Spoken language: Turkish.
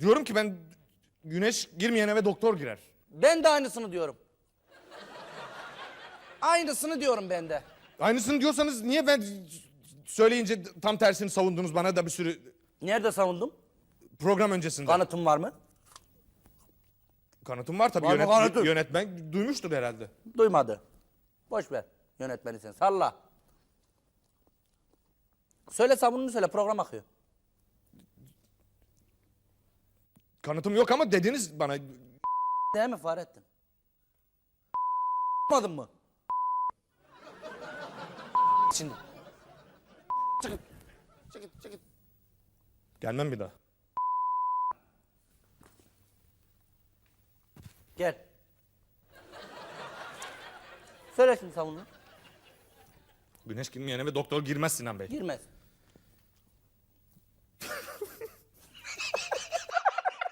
Diyorum ki ben güneş girmeyen eve doktor girer. Ben de aynısını diyorum. Aynısını diyorum ben de. Aynısını diyorsanız niye ben söyleyince tam tersini savundunuz bana da bir sürü Nerede savundum? program öncesinde? Kanıtım var mı? Kanıtım var tabii. Var mı Yönet- kanıtın? yönetmen duymuştur herhalde. Duymadı. Boş ver. Yönetmeni sen. Salla. Söyle savununu söyle. Program akıyor. Kanıtım yok ama dediniz bana. Değil mi Fahrettin? Yapmadın mı? Şimdi. Çıkın. Çıkın, çıkın. Gelmem bir daha. Gel. Söyle şimdi savununu. Güneş girmeyen eve doktor girmez Sinan Bey. Girmez.